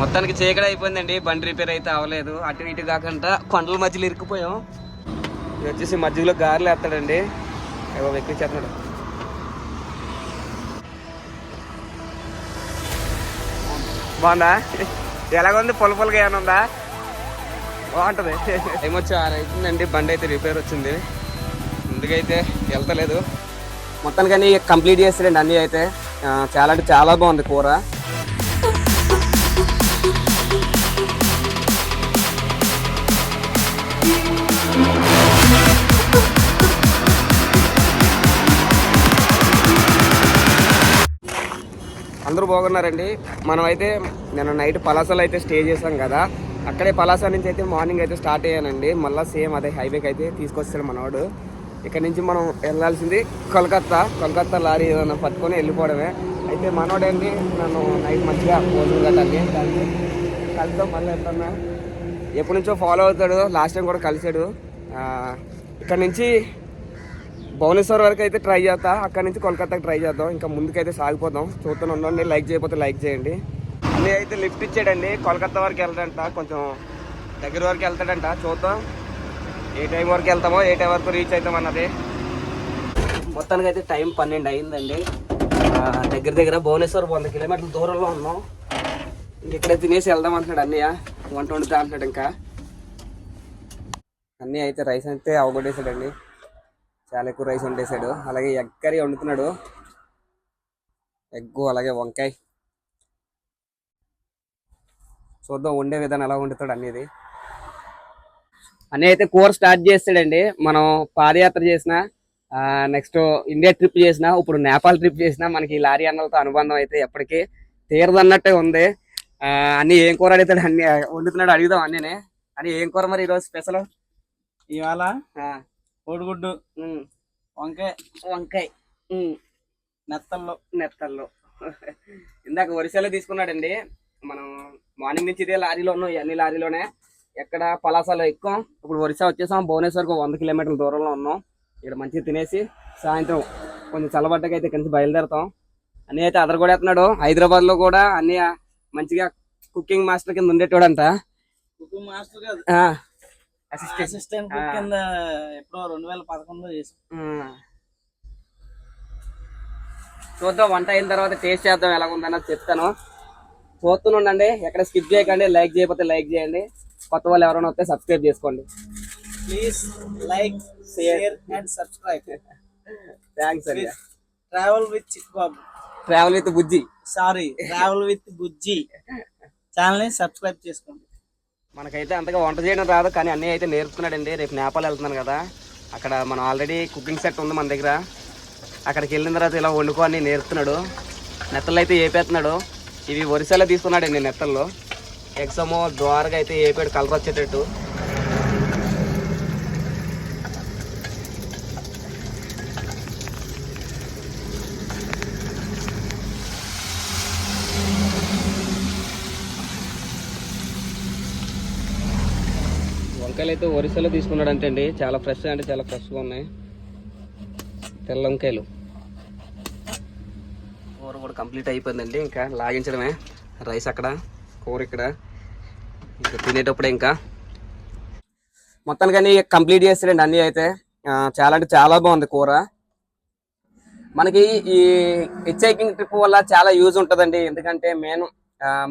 మొత్తానికి చీకటి అయిపోయిందండి బండి రిపేర్ అయితే అవ్వలేదు. అటు ఇటు కాకుండా కొండల మధ్యలో ఇరుక్కుపోయాం. ఇది వచ్చేసి మధ్యలో గారెలు వేస్తాడండి. ఏవో వ్యక్తి చేస్తున్నాడు. బాగుందా? ఎలాగుంది పొల పొలగా ఏమైనా ఉందా? బాగుంటుంది. ఏమొచ్చి ఆరు అవుతుందండి బండి అయితే రిపేర్ వచ్చింది. ముందుకైతే వెళ్తలేదు. మొత్తానికని కంప్లీట్ చేస్తాడండి అన్నీ అయితే. చాలా అంటే చాలా బాగుంది కూర. అందరూ బాగున్నారండి. మనం అయితే నేను నైట్ పలాసలో అయితే స్టే చేసాం కదా. అక్కడే పలాస నుంచి అయితే మార్నింగ్ అయితే స్టార్ట్ అయ్యానండి. మళ్ళీ సేమ్ అదే హైవేకి అయితే తీసుకొస్తాడు మనవాడు ఇక్కడ నుంచి మనం వెళ్ళాల్సింది కోల్కత్తా. కోల్కత్తా లారీ ఏదైనా పట్టుకొని వెళ్ళిపోవడమే. అయితే మనోడేంటి? నన్ను నైట్ మంచిగా భోజనం కట్టాలి దానికి కలుద్దాం మళ్ళీ వెళ్తాను ఎప్పటి నుంచో ఫాలో అవుతాడు. లాస్ట్ టైం కూడా కలిసాడు. ఇక్కడ నుంచి భువనేశ్వర్ వరకు అయితే ట్రై చేస్తా. అక్కడ నుంచి కోల్కతాకి ట్రై చేద్దాం. ఇంకా ముందుకైతే సాగిపోతాం చూస్తూనే ఉండండి లైక్ చేయకపోతే లైక్ చేయండి. అన్నీ అయితే లిఫ్ట్ ఇచ్చాడండి. కోల్కతా వరకు వెళ్తాడంట. కొంచెం దగ్గర వరకు వెళ్తాడంట. చూద్దాం. ఏ టైం వరకు వెళ్తామో ఏ టైం వరకు రీచ్ అవుతాం అన్నది. మొత్తానికి అయితే టైం పన్నెండు అయిందండి. దగ్గర దగ్గర భువనేశ్వర్ వంద కిలోమీటర్ల దూరంలో ఉన్నాం. ఇక్కడ తినేసి వెళ్దాం అంటున్నాడు అన్నయ్య. వంట వండుతా అంటున్నాడు ఇంకా. అన్నీ అయితే రైస్ అయితే అవగొట్టేసాడండి చాలా ఎక్కువ రైస్ వండేసాడు అలాగే ఎగ్ కర్రీ వండుతున్నాడు. ఎగ్గు అలాగే వంకాయ. చూద్దాం వండే విధానం ఎలా వండుతాడు అనేది అన్నీ అయితే కూర స్టార్ట్ చేస్తాడండి. మనం పాదయాత్ర చేసిన నెక్స్ట్ ఇండియా ట్రిప్ చేసిన ఇప్పుడు నేపాల్ ట్రిప్ చేసిన మనకి ఈ లారీ అన్నలతో అనుబంధం అయితే ఎప్పటికీ తీరదన్నట్టే ఉంది. అన్నీ ఏం కూర అడుగుతాడు అన్ని వండుతున్నాడు అడుగుదాం అన్నీనే. అని ఏం కూర మరి ఈరోజు స్పెషల్? ఇవాళ కోడిగుడ్డు వంకాయ వంకాయ. నెత్తల్లో. నెత్తల్లో. ఇందాక వరిసెలో తీసుకున్నాడండి. మనం మార్నింగ్ నుంచి ఇదే లారీలో ఉన్నాం ఈ అన్ని లారీలోనే. ఎక్కడ పలాసాలో ఎక్కువ. ఇప్పుడు ఒరిస్సా వచ్చేసాం భువనేశ్వర్కి వంద కిలోమీటర్ల దూరంలో ఉన్నాం. ఇక్కడ మంచిగా తినేసి సాయంత్రం కొంచెం చల్లబడ్డకైతే ఇక్కడి నుంచి బయలుదేరుతాం. అన్నీ అయితే అదర కూడా వేస్తున్నాడు హైదరాబాద్లో కూడా అన్ని మంచిగా కుకింగ్ మాస్టర్ కింద ఉండేటోడంట. కుకింగ్ మాస్టర్ కాదు. అసిస్టెంట్ కుక్ కింద ఎప్పుడో రెండు వేల పదకొండులో చేసాం. చూద్దాం వంట అయిన తర్వాత టేస్ట్ చేద్దాం ఎలా ఉందన్నది చెప్తాను. చూస్తుండండి ఎక్కడ స్కిప్ చేయకండి లైక్ చేయకపోతే లైక్ చేయండి. కొత్త వాళ్ళు ఎవరైనా వస్తే సబ్స్క్రైబ్ చేసుకోండి. Please like share and subscribe thanks అండి. Travel with Chikkubabu travel with Bujji sorry travel with Bujji ఛానల్ని సబ్స్క్రైబ్ చేసుకోండి. మనకైతే అంతగా వంట చేయడం రాదు కానీ అన్నీ అయితే నేర్పుతున్నాడండి రేపు నేపాల్ వెళ్తున్నాను కదా. అక్కడ మనం ఆల్రెడీ కుకింగ్ సెట్ ఉంది మన దగ్గర. అక్కడికి వెళ్ళిన తర్వాత ఇలా వండుకోని నేర్పుతున్నాడు. నెత్తలు అయితే ఏపేస్తున్నాడు. ఇవి వరిసెలో తీసుకున్నాడండి నెత్తల్లో ఎగ్జామో ద్వారగా అయితే ఏపాడు కలర్ వచ్చేటట్టు. వంకాయలు అయితే ఒరిస్సాలో తీసుకున్నాడు అంటే అండి చాలా ఫ్రెష్ అంటే చాలా ఫ్రెష్గా ఉన్నాయి. తెల్ల వంకాయలు. కూర కూడా కంప్లీట్ అయిపోయిందండి. ఇంకా లాగించడమే. రైస్ అక్కడ కూర ఇక్కడ. ఇంకా తినేటప్పుడే ఇంకా. మొత్తానికని కంప్లీట్ చేస్తాడండి అన్నీ అయితే. చాలా అంటే చాలా బాగుంది కూర. మనకి ఈ హిచ్ హైకింగ్ ట్రిప్ వల్ల చాలా యూజ్ ఉంటుందండి. ఎందుకంటే మెయిన్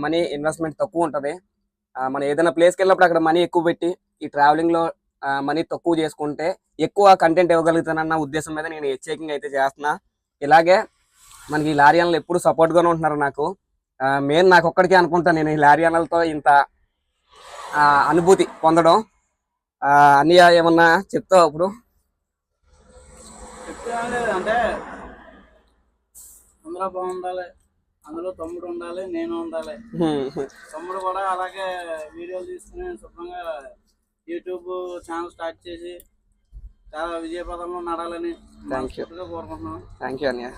మనీ ఇన్వెస్ట్మెంట్ తక్కువ ఉంటుంది. మనం ఏదైనా ప్లేస్కి వెళ్ళినప్పుడు అక్కడ మనీ ఎక్కువ పెట్టి ఈ ట్రావెలింగ్లో మనీ తక్కువ చేసుకుంటే ఎక్కువ కంటెంట్ ఇవ్వగలుగుతానన్న ఉద్దేశం మీద నేను హెచ్ హైకింగ్ అయితే చేస్తున్నా. ఇలాగే మనకి ఈ లారీ అన్నలు ఎప్పుడు సపోర్ట్ గానే ఉంటున్నారు నాకు. మెయిన్ నాకు ఒక్కడికే అనుకుంటా నేను ఈ లారీ అన్నలతో ఇంత అనుభూతి పొందడం. ఆ, అన్నయ్య ఏమన్నా చెప్తావు అప్పుడు చెప్తే అంటే అందులో బాగుండాలి అందులో తమ్ముడు ఉండాలి నేను ఉండాలి. తమ్ముడు కూడా అలాగే వీడియోలు తీసుకుని శుభ్రంగా యూట్యూబ్ ఛానల్ స్టార్ట్ చేసి చాలా విజయపదంలో నడాలని you. మనస్ఫూర్తిగా కోరుకుంటున్నాను థ్యాంక్ యూ అన్నయ్య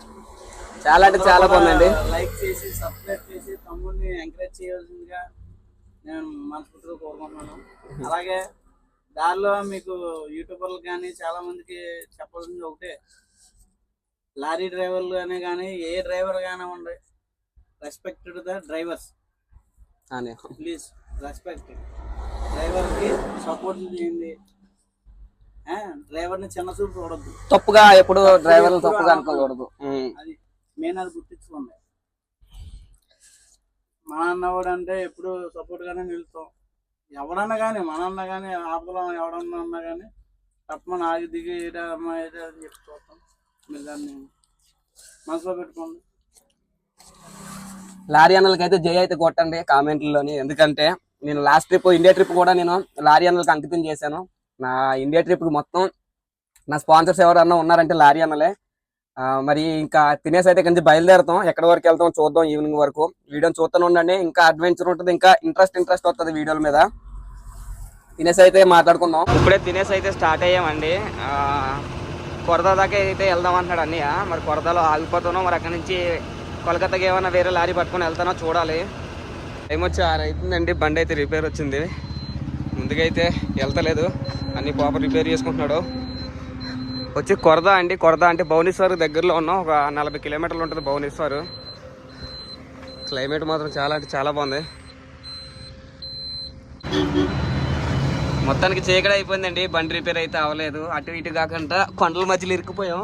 చాలా అంటే చాలా బాగుందండి. లైక్ చేసి సబ్స్క్రైబ్ చేసి తమ్ముడిని ఎంకరేజ్ చేయాల్సిందిగా నేను మనస్ఫూర్తిగా కోరుకుంటున్నాను. అలాగే దానిలో మీకు యూట్యూబర్లకు కానీ చాలా మందికి చెప్పాల్సింది ఒకటే. లారీ డ్రైవర్లు అనే కానీ ఏ డ్రైవర్ కానివ్వండి respected the drivers. Please respect డ్రైవర్కి సపోర్ట్ చేయండి. డ్రైవర్ని చిన్న చూపు చూడద్దు. తప్పుగా ఎప్పుడు డ్రైవర్లు తప్పుగా అనుకోకూడదు. అది మెయిన్ అది గుర్తించుకోండి. మన అన్నవాడు అంటే ఎప్పుడు సపోర్ట్ గానే నిలుస్తాం ఎవడన్నా కానీ మన అన్న కానీ ఆపదలో ఎవడన్నా ఉన్నా కానీ తప్పమని ఆగి దిగి ఏడా అమ్మా ఏడా అని చెప్పి చూస్తాం మీరు దాన్ని మనసులో పెట్టుకోండి. లారీ అన్నలకి అయితే జై అయితే కొట్టండి కామెంట్లలోని ఎందుకంటే నేను లాస్ట్ ట్రిప్ ఇండియా ట్రిప్ కూడా నేను లారీ అన్నలకి అంకితం చేశాను. నా ఇండియా ట్రిప్కి మొత్తం నా స్పాన్సర్స్ ఎవరన్నా ఉన్నారంటే లారీ అన్నలే. మరి ఇంకా తినేసి అయితే కొంచెం బయలుదేరుతాం. ఎక్కడి వరకు వెళ్తాం చూద్దాం ఈవినింగ్ వరకు. వీడియోని చూస్తూనే ఉండండి. ఇంకా అడ్వెంచర్ ఉంటుంది. ఇంకా ఇంట్రెస్ట్ ఇంట్రెస్ట్ వస్తుంది వీడియోల మీద. తినేసి అయితే మాట్లాడుకుందాం. ఇప్పుడే తినేసి అయితే స్టార్ట్ అయ్యామండి. కొరద కొరదా దాకా అయితే వెళ్దాం అంటున్నాడు అన్నయ్య. మరి కొరదాలో ఆగిపోతానో మరి అక్కడి నుంచి కోల్కతాకి ఏమైనా వేరే లారీ పట్టుకొని వెళ్తానో చూడాలి. టైం వచ్చి ఆరు అవుతుందండి బండి అయితే రిపేర్ వచ్చింది. ముందుకైతే వెళ్తలేదు. అన్ని పాప రిపేర్ చేసుకుంటున్నాడు. వచ్చి కొరద అండి. కొరద అంటే భువనేశ్వర్ దగ్గరలో ఉన్నాం. ఒక నలభై కిలోమీటర్లు ఉంటుంది భువనేశ్వర్. క్లైమేట్ మాత్రం చాలా అంటే చాలా బాగుంది. మొత్తానికి చీకటి అయిపోయిందండి. బండి రిపేర్ అయితే అవ్వలేదు. అటు ఇటు కాకుండా కొండల మధ్యలో ఇరుక్కుపోయాం.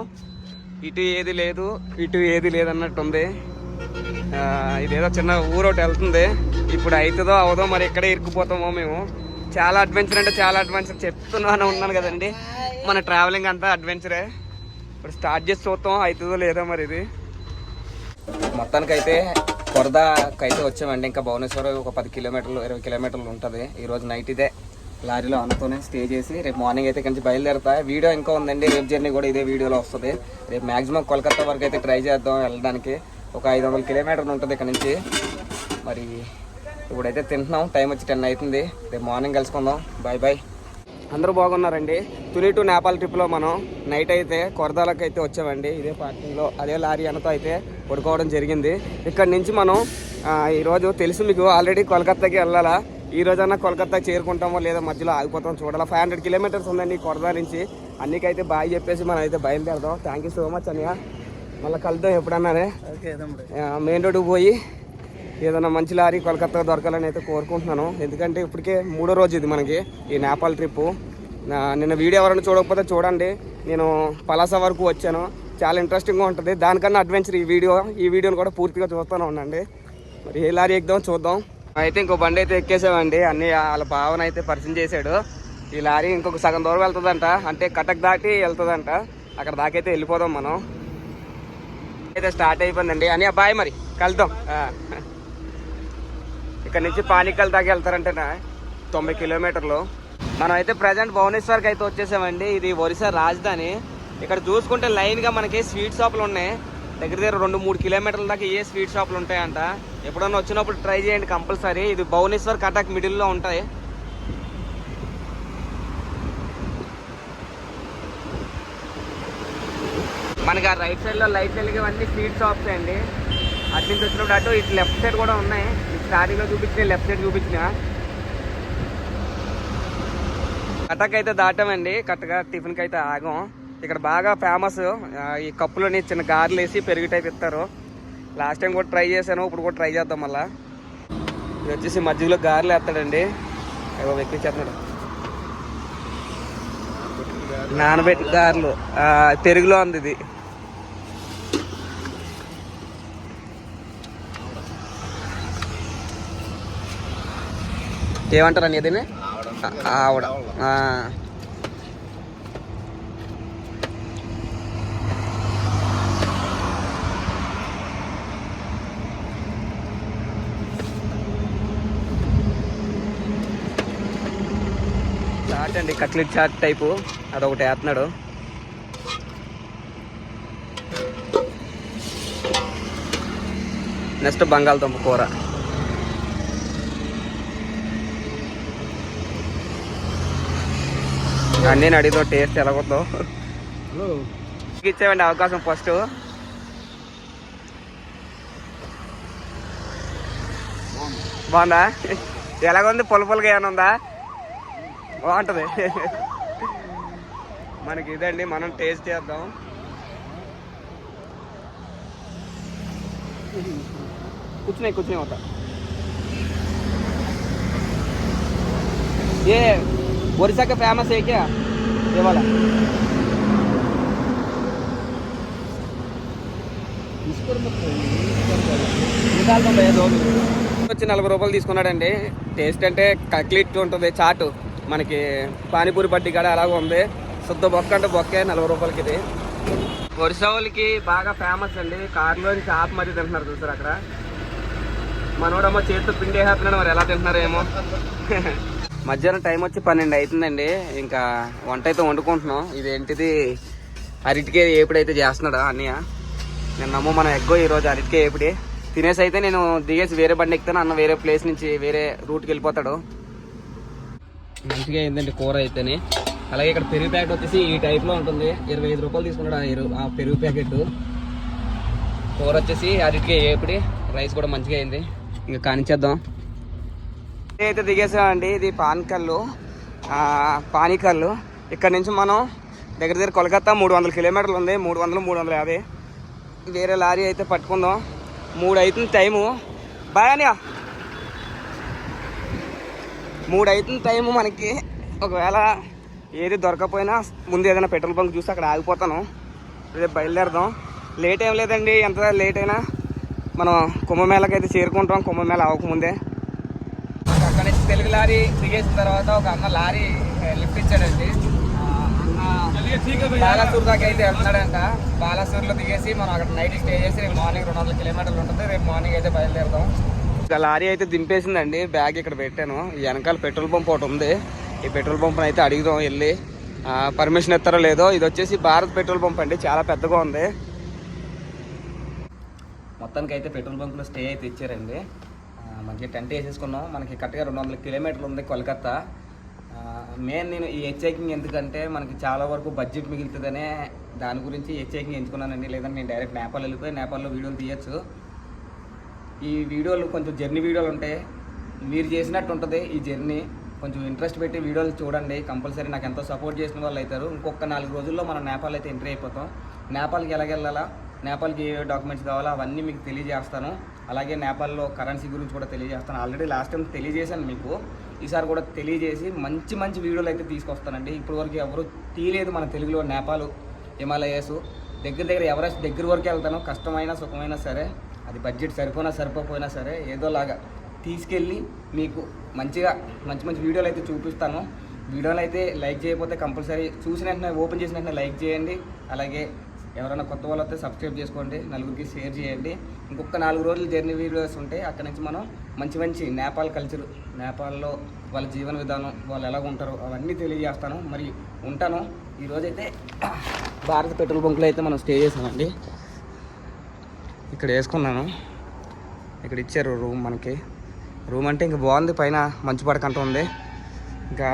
ఇటు ఏది లేదు ఇటు ఏది లేదన్నట్టుంది. ఉంది ఇదేదో చిన్న ఊరు ఒకటి వెళ్తుంది. ఇప్పుడు అవుతుందో అవదో మరి ఎక్కడ ఇరుక్కుపోతామో మేము. చాలా అడ్వెంచర్ అంటే చాలా అడ్వెంచర్ చెప్తున్నాను ఉన్నాను కదండి. మన ట్రావెలింగ్ అంతా అడ్వెంచరే ఇప్పుడు స్టార్ట్ చేసి చూస్తాం అవుతుందో లేదో మరి ఇది. మొత్తానికైతే కొరదాకి అయితే వచ్చామండి. ఇంకా భువనేశ్వరం ఒక పది కిలోమీటర్లు ఇరవై కిలోమీటర్లు ఉంటుంది. ఈరోజు నైట్ ఇదే. లారీలో అన్నతోనే స్టే చేసి రేపు మార్నింగ్ అయితే కొంచెం బయలుదేరుతా. వీడియో ఇంకా ఉందండి. రేపు జర్నీ కూడా ఇదే వీడియోలో వస్తుంది. రేపు మ్యాక్సిమం కోల్కతా వరకు అయితే ట్రై చేద్దాం వెళ్ళడానికి. ఒక ఐదు వందల కిలోమీటర్లు ఉంటుంది ఇక్కడ నుంచి. మరి ఇప్పుడైతే తింటున్నాం. టైం వచ్చి టెన్ అవుతుంది. రేపు మార్నింగ్ కలుసుకుందాం. Bye bye. అందరూ బాగున్నారండి. తుని టు నేపాల్ ట్రిప్లో మనం నైట్ అయితే కొరదాలకు అయితే వచ్చామండి. ఇదే పార్కింగ్లో అదే లారీ అనతో అయితే పడుకోవడం జరిగింది. ఇక్కడ నుంచి మనం ఈరోజు తెలుసు మీకు ఆల్రెడీ కోల్కతాకి వెళ్ళాలా? ఈ రోజన్నా కోల్కతా చేరుకుంటామో లేదా మధ్యలో ఆగిపోతాం చూడాలి. ఫైవ్ హండ్రెడ్ కిలోమీటర్స్ ఉందండి కొరదా నుంచి. అన్నికైతే బాయ్ చెప్పేసి మనం అయితే బయలుదేరదాం. థ్యాంక్ యూ సో మచ్ అన్నయ్య. మళ్ళీ కలుద్దాం ఎప్పుడన్నానే. మెయిన్ రోడ్డుకు పోయి ఏదైనా మంచి లారీ కోల్కత్తా దొరకాలని అయితే కోరుకుంటున్నాను. ఎందుకంటే ఇప్పటికే మూడో రోజు ఇది మనకి ఈ నేపాల్ ట్రిప్పు నిన్న వీడియో ఎవరైనా చూడకపోతే చూడండి. నేను పలాస వరకు వచ్చాను. చాలా ఇంట్రెస్టింగ్గా ఉంటుంది. దానికన్నా అడ్వెంచర్ ఈ వీడియో ఈ వీడియోని కూడా పూర్తిగా చూస్తూనే ఉండండి. మరి ఏ లారీ ఎక్కుదాం చూద్దాం. అయితే ఇంకో బండి అయితే ఎక్కేసామండి. అన్ని వాళ్ళ భావన అయితే పరిచయం చేశాడు. ఈ లారీ ఇంకొక సగం దూరం వెళ్తుందంట. అంటే కటక్ దాటి వెళ్తుందంట. అక్కడ దాకైతే వెళ్ళిపోదాం మనం. అయితే స్టార్ట్ అయిపోయిందండి. అని బాయ్ మరి. కలుద్దాం. ఇక్కడ నుంచి పానికల్ దాకా వెళ్తారంటేనా? తొంభై కిలోమీటర్లు. మనం అయితే ప్రజెంట్ భువనేశ్వర్కి అయితే వచ్చేసామండి. ఇది ఒరిస్సా రాజధాని. ఇక్కడ చూసుకుంటే లైన్గా మనకి స్వీట్ షాపులు ఉన్నాయి. దగ్గర దగ్గర రెండు మూడు కిలోమీటర్ల దాకా ఏ స్వీట్ షాపులు ఉంటాయంట. ఎప్పుడన్నా వచ్చినప్పుడు ట్రై చేయండి కంపల్సరీ. ఇది భువనేశ్వర్ కటాక్ మిడిల్లో ఉంటాయి. మనకి ఆ రైట్ సైడ్లో లైట్ వెలిగేవన్నీ స్వీట్ షాప్స్ అండి. అటు నుంచి వచ్చినప్పుడు అటు ఇటు లెఫ్ట్ సైడ్ కూడా ఉన్నాయి. స్టార్టింగ్లో చూపించిన లెఫ్ట్ సైడ్ చూపించిన. కటక్ అయితే దాటామండి. కరెక్ట్గా టిఫిన్కి అయితే ఆగం. ఇక్కడ బాగా ఫేమస్ ఈ కప్పులోని చిన్న గారెలు వేసి పెరుగు టైప్ ఇస్తారు. లాస్ట్ టైం కూడా ట్రై చేశాను ఇప్పుడు కూడా ట్రై చేద్దాం మళ్ళా. ఇది వచ్చేసి మధ్యలో గారెలు వేస్తాడండి. ఏవో వ్యక్తి చేస్తున్నాడు. నానబెట్టిన గారెలు పెరుగులో ఉంది ఇది. ఏమంటారు అని ఏదైనా ఆవిడ. చాట్ అండి కట్లెట్ చాట్ టైపు. అదొకటి వేస్తున్నాడు నెక్స్ట్ బంగాళదుంప కూర. నేను అడిగితే టేస్ట్ ఎలాగొద్దో ఇచ్చేవండి అవకాశం ఫస్ట్. బాగుందా? ఎలాగుంది? పొలపొలగా ఏమైనా ఉందా? బాగుంటుంది. మనకి ఇదండి మనం టేస్ట్ చేద్దాం. కూర్చున్నాయి కూర్చున్నాయి ఏ होता ये उड़ीसा का फेमस है क्या ये वाला నికాల్ దో భయ్యా దో వచ్చి నలభై రూపాయలు తీసుకున్నాడండి టేస్ట్ అంటే కక్లిట్ ఉంటుంది చాటు మనకి పానీపూరి పట్టి కాడ అలాగే ఉంది శుద్ధ బొక్క అంటే బొక్కే నలభై రూపాయలకి ఇది ఒరిస్సా వాళ్ళకి బాగా ఫేమస్ అండి కార్లో నుంచి ఆపి మరీ తింటున్నారు చూసారు అక్కడ మనోడమ్మో చేతితో పిండి వేస్తున్నాడు మరి ఎలా తింటున్నారో ఏమో మధ్యాహ్నం టైం వచ్చి పన్నెండు అవుతుందండి. ఇంకా వంట అయితే వండుకుంటున్నాం. ఇదేంటిది అరటికే ఏపుడైతే చేస్తున్నాడా అన్నయ్య? నేను నమ్ము మన ఎగ్గో ఈరోజు అరటికే ఏపుడి. తినేసి అయితే నేను దిగేసి వేరే బండి ఎక్కుతాను. అన్న వేరే ప్లేస్ నుంచి వేరే రూట్కి వెళ్ళిపోతాడు. మంచిగా అయిందండి కూర అయితేనే. అలాగే ఇక్కడ పెరుగు ప్యాకెట్ వచ్చేసి ఈ టైప్లో ఉంటుంది. ఇరవై ఐదు రూపాయలు తీసుకున్నాడు ఆ ఆ పెరుగు ప్యాకెట్. కూర వచ్చేసి అరటికే ఏపుడి. రైస్ కూడా మంచిగా అయింది. ఇంకా కానిచ్చేద్దాం. అయితే దిగేసామండి ఇది పానికల్లు. పానికల్లు. ఇక్కడ నుంచి మనం దగ్గర దగ్గర కోల్కతా మూడు వందల కిలోమీటర్లు ఉంది. మూడు వందలు మూడు వందల యాభై. వేరే లారీ అయితే పట్టుకుందాం. మూడు అవుతుంది టైము. బాగానే మూడు అవుతుంది టైము మనకి. ఒకవేళ ఏది దొరకపోయినా ముందు ఏదైనా పెట్రోల్ బంక్ చూసి అక్కడ ఆగిపోతాను. రేపు బయలుదేరదాం. లేట్ ఏం లేదండి. ఎంత లేట్ అయినా మనం కుంభమేళకి అయితే చేరుకుంటాం. కుంభమేళ అవ్వకముందే. తెలుగు లారీ దిగేసిన తర్వాత ఒక అన్న లారీ లిఫ్ట్ ఇచ్చాడండి. బాలాసూర్ దాకా అయితే వెళ్తున్నాడంట. బాలాసూర్లో దిగేసి మనం అక్కడ నైట్ స్టే చేసి రేపు మార్నింగ్ రెండు వందల కిలోమీటర్లు ఉంటుంది. రేపు మార్నింగ్ అయితే బయలుదేరుతాం. ఇక లారీ అయితే దింపేసిందండి. బ్యాగ్ ఇక్కడ పెట్టాను. ఈ వెనకాల పెట్రోల్ పంప్ ఒకటి ఉంది. ఈ పెట్రోల్ పంప్ అయితే అడుగుదాం వెళ్ళి. పర్మిషన్ ఇస్తారో లేదో. ఇది వచ్చేసి భారత్ పెట్రోల్ పంప్ అండి. చాలా పెద్దగా ఉంది. మొత్తానికి అయితే పెట్రోల్ బంక్లో స్టే అయితే ఇచ్చారండి. మంచిగా టెంట్ వేసేసుకున్నాం. మనకి కరెక్ట్గా రెండు వందల కిలోమీటర్లు ఉంది కోల్కత్తా. మెయిన్ నేను ఈ హెచ్ఐకింగ్ ఎందుకంటే మనకి చాలా వరకు బడ్జెట్ మిగులుతుందనే దాని గురించి హెచ్ఐకింగ్ ఎంచుకున్నానండి. లేదంటే నేను డైరెక్ట్ నేపాల్ వెళ్ళిపోయి నేపాల్లో వీడియోలు తీయచ్చు. ఈ వీడియోలు కొంచెం జర్నీ వీడియోలు ఉంటాయి. మీరు చేసినట్టు ఉంటుంది ఈ జర్నీ. కొంచెం ఇంట్రెస్ట్ పెట్టి వీడియోలు చూడండి. కంపల్సరీ నాకు ఎంతో సపోర్ట్ చేసిన వాళ్ళు అవుతారు. ఇంకొక నాలుగు రోజుల్లో మనం నేపాల్ అయితే ఎంట్రీ అయిపోతాం. నేపాల్కి ఎలాగెళ్ళాలా? నేపాల్కి ఏ డాక్యుమెంట్స్ కావాలో అవన్నీ మీకు తెలియజేస్తాను. అలాగే నేపాల్లో కరెన్సీ గురించి కూడా తెలియజేస్తాను. ఆల్రెడీ లాస్ట్ టైం తెలియజేశాను మీకు. ఈసారి కూడా తెలియజేసి మంచి మంచి వీడియోలు అయితే తీసుకొస్తానండి. ఇప్పటి వరకు ఎవరు తీయలేదు మన తెలుగులో నేపాల్ హిమాలయస్ దగ్గర దగ్గర ఎవరెస్ట్ దగ్గర వరకు వెళ్తాను. కష్టమైనా సుఖమైనా సరే అది బడ్జెట్ సరిపోయినా సరిపోకపోయినా సరే ఏదోలాగా తీసుకెళ్ళి మీకు మంచిగా మంచి మంచి వీడియోలు అయితే చూపిస్తాను. వీడియోలు అయితే లైక్ చేయకపోతే కంపల్సరీ చూసిన వెంటనే ఓపెన్ చేసిన వెంటనే లైక్ చేయండి. అలాగే ఎవరైనా కొత్త వాళ్ళు వస్తే సబ్స్క్రైబ్ చేసుకోండి నలుగురికి షేర్ చేయండి. ఇంకొక నాలుగు రోజులు జర్నీ వీడియోస్ ఉంటాయి అక్కడ నుంచి మనం మంచి మంచి నేపాల్ కల్చర్ నేపాల్లో వాళ్ళ జీవన విధానం వాళ్ళు ఎలా ఉంటారో అవన్నీ తెలియజేస్తాను. మరి ఉంటాను. ఈరోజైతే భారత పెట్రోల్ బంక్లో అయితే మనం స్టే చేసామండి. ఇక్కడ వేసుకున్నాను. ఇక్కడ ఇచ్చారు రూమ్ మనకి. రూమ్ అంటే ఇంక బాగుంది పైన మంచు పడకంటూ ఉంది. ఇంకా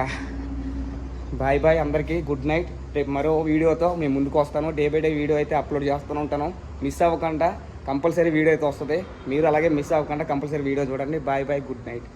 బాయ్ బాయ్ అందరికీ గుడ్ నైట్ రేపు మరో వీడియోతో మేము ముందుకు వస్తాను. డే బై డే వీడియో అయితే అప్లోడ్ చేస్తూనే ఉంటాను. మిస్ అవ్వకుండా కంపల్సరీ వీడియో అయితే వస్తుంది. మీరు అలాగే మిస్ అవ్వకుండా కంపల్సరీ వీడియో చూడండి. Bye bye good night